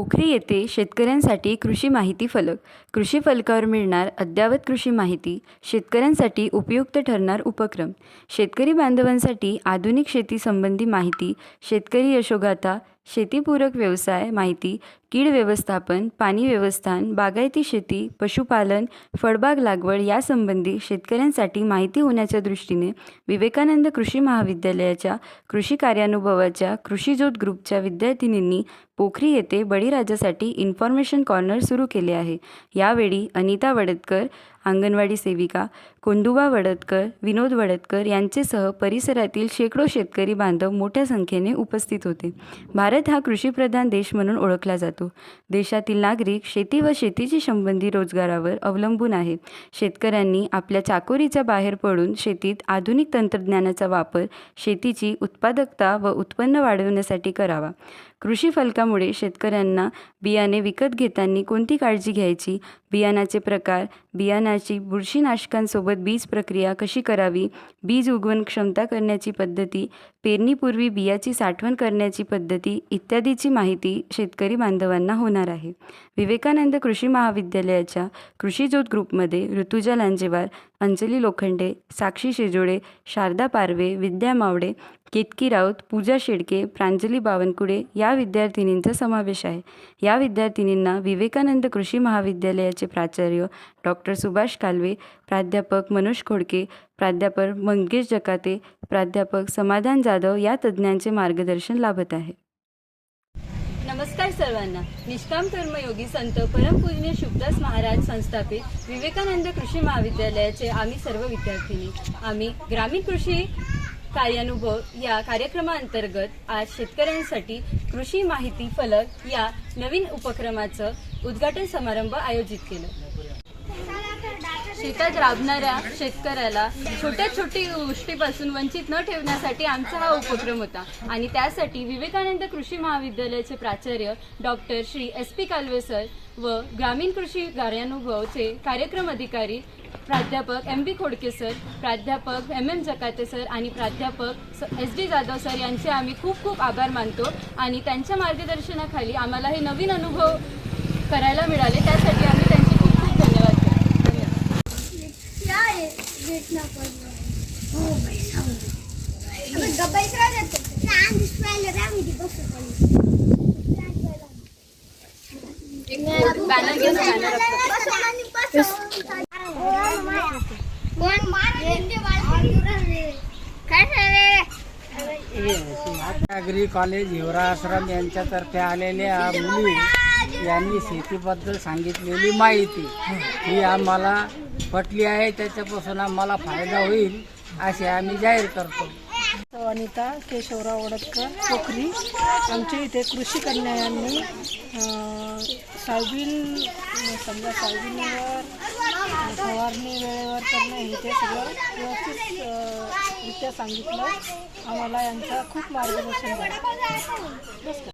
पोखरी येथे शेतकऱ्यांसाठी कृषी माहिती फलक. कृषी फलकावर मिळणार अद्ययावत कृषी माहिती. शेतकऱ्यांसाठी उपयुक्त ठरणार उपक्रम. शेतकरी बांधवांसाठी आधुनिक शेतीसंबंधी माहिती. शेतकरी यशोगाथा शेतीपूरक व्यवसाय माहिती कीड व्यवस्थापन पाणी व्यवस्थान बागायती शेती पशुपालन फळबाग लागवड यासंबंधी शेतकऱ्यांसाठी माहिती होण्याच्या दृष्टीने विवेकानंद कृषी महाविद्यालयाच्या कृषी कार्यानुभवाच्या कृषीज्योत ग्रुपच्या विद्यार्थिनींनी पोखरी येथे बळीराजासाठी इन्फॉर्मेशन कॉर्नर सुरू केले आहे. यावेळी अनिता वडतकर अंगणवाडी सेविका कोंडुबा वडतकर विनोद वडतकर यांचेसह परिसरातील शेकडो शेतकरी बांधव मोठ्या संख्येने उपस्थित होते. भारत हा कृषीप्रधान देश म्हणून ओळखला जातो. देशातील नागरिक शेती व शेतीशी संबंधी रोजगारावर अवलंबून आहेत शेतकऱ्यांनी आपल्या चाकोरीच्या बाहेर पडून शेतीत आधुनिक तंत्रज्ञानाचा वापर शेतीची उत्पादकता व उत्पन्न वाढवण्यासाठी करावा. कृषी फलकामुळे शेतकऱ्यांना बियाणे विकत घेताना कोणती काळजी घ्यायची? बियाणाचे प्रकार बियाणाची बुरशीनाशकांसोबत बीज प्रक्रिया कशी करावी? बीज उगवण क्षमता करण्याची पद्धती पेरणीपूर्वी बियाची साठवण करण्याची पद्धती इत्यादीची माहिती शेतकरी बांधवांना होणार आहे. विवेकानंद कृषी महाविद्यालयाच्या कृषीज्योत ग्रुपमध्ये ऋतुजा लांजेवार अंजली लोखंडे साक्षी शेजोडे शारदा पारवे विद्या मावडे केतकी राऊत पूजा शेडके प्रांजली बावनकुडे या या विद्यार्थिनींचा समावेश आहे. या विद्यार्थिनींना विवेकानंद कृषी महाविद्यालयाचे प्राचार्य डॉक्टर सुभाष कालवे प्राध्यापक मनोज खोडके प्राध्यापक मंगेश जकाते प्राध्यापक समाधान जाधव या तज्ज्ञांचे मार्गदर्शन लाभत आहे. नमस्कार सर्वांना. निष्काम कर्मयोगी संत परमपूजनीय शुभदास महाराज संस्थापित विवेकानंद कृषी महाविद्यालयाचे आम्ही सर्व विद्यार्थिनी. आम्ही ग्रामीण कृषी कार्यानुभव या कार्यक्रमाअंतर्गत आज शेतकऱ्यांसाठी कृषी माहिती फलक या नवीन उपक्रमाचं उद्घाटन समारंभ आयोजित केलं. शेतात राबणाऱ्या शेतकऱ्याला छोट्या छोटी गोष्टीपासून वंचित न ठेवण्यासाठी आमचा हा उपक्रम होता. आणि त्यासाठी विवेकानंद कृषी महाविद्यालयाचे प्राचार्य doctor Shri S P Kalve sir व ग्रामीण कृषी कार्यानुभवचे कार्यक्रम अधिकारी प्राध्यापक एम बी खोडके सर प्राध्यापक एम एम जकाते सर आणि प्राध्यापक एस डी जाधव सर यांचे आम्ही खूप खूप आभार मानतो आणि त्यांच्या मार्गदर्शनाखाली आम्हाला हे नवीन अनुभव करायला मिळाले. त्यासाठी आम्ही त्यांचे खूप खूप धन्यवाद करतो. बॅनर घे ना, बॅनर काय ॲग्री कॉलेज हिवरा आश्रम यांच्यातर्फे आलेल्या मुली यांनी शेतीबद्दल सांगितलेली माहिती. ही आम्हाला पटली आहे त्याच्यापासून आम्हाला फायदा होईल असे आम्ही जाहीर करतो. अनिता केशवराव वडतकर पोखरी आमच्या इथे कृषी कन्या यांनी सोयाबीन समजा सोयाबीनवर फवारणी वेळेवर करणं हे ते सगळं व्यवस्थित रित्या सांगितलं. आम्हाला यांचा खूप मार्गदर्शन झालं बस